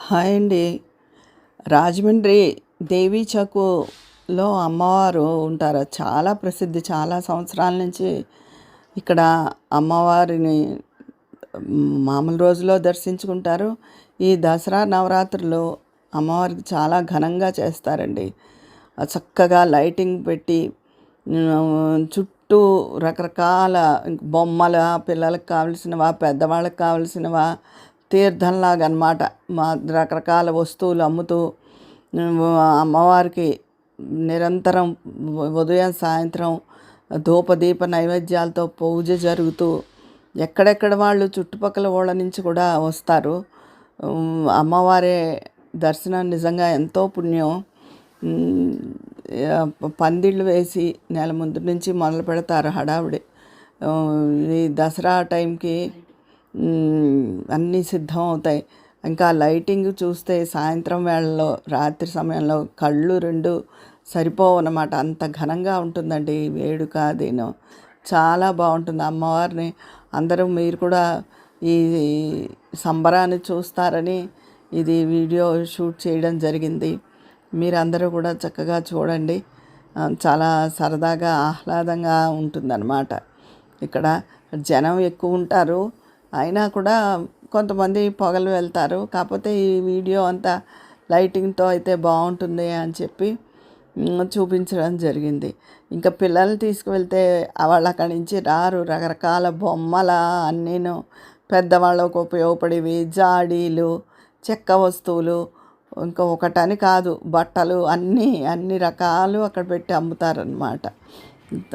Hi అండి. రాజమండ్రి దేవీ చౌక్లో అమ్మవారు ఉంటారు. చాలా ప్రసిద్ధి. చాలా సంవత్సరాల నుంచి ఇక్కడ అమ్మవారిని మామూలు రోజుల్లో దర్శించుకుంటారు. ఈ దసరా నవరాత్రులు అమ్మవారికి చాలా ఘనంగా చేస్తారండి. చక్కగా లైటింగ్ పెట్టి చుట్టూ రకరకాల బొమ్మల పిల్లలకు కావలసినవా పెద్దవాళ్ళకి కావలసినవా తీర్థంలాగా అనమాట మా రకరకాల వస్తువులు అమ్ముతూ అమ్మవారికి నిరంతరం ఉదయం సాయంత్రం ధూపదీప నైవేద్యాలతో పూజ జరుగుతూ ఎక్కడెక్కడ వాళ్ళు చుట్టుపక్కల వాళ్ళ నుంచి కూడా వస్తారు. అమ్మవారే దర్శనం నిజంగా ఎంతో పుణ్యం. పందిళ్ళు వేసి నెల ముందు నుంచి మొదలు పెడతారు హడావిడి ఈ దసరా టైంకి అన్నీ సిద్ధం అవుతాయి ఇంకా లైటింగ్ చూస్తే సాయంత్రం వేళలో రాత్రి సమయంలో కళ్ళు రెండు సరిపోవు అన్నమాట అంత ఘనంగా ఉంటుందండి ఈ వేడుక దీని చాలా బాగుంటుంది. అమ్మవారిని అందరూ మీరు కూడా ఈ సంబరాన్ని చూస్తారని ఇది వీడియో షూట్ చేయడం జరిగింది. మీరందరూ కూడా చక్కగా చూడండి. చాలా సరదాగా ఆహ్లాదంగా ఉంటుందన్నమాట. ఇక్కడ జనం ఎక్కువ ఉంటారు. అయినా కూడా కొంతమంది పొగలు వెళ్తారు. కాకపోతే ఈ వీడియో అంతా లైటింగ్తో అయితే బాగుంటుంది అని చెప్పి చూపించడం జరిగింది. ఇంకా పిల్లల్ని తీసుకువెళ్తే వాళ్ళు అక్కడి నుంచి రారు. రకరకాల బొమ్మల అన్నీను పెద్దవాళ్ళకు ఉపయోగపడేవి జాడీలు చెక్క వస్తువులు ఇంకా ఒకటని కాదు బట్టలు అన్నీ అన్ని రకాలు అక్కడ పెట్టి అమ్ముతారనమాట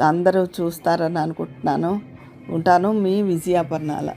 అందరూ చూస్తారని అనుకుంటున్నాను. ఉంటాను మీ విజయాపర్ణాల.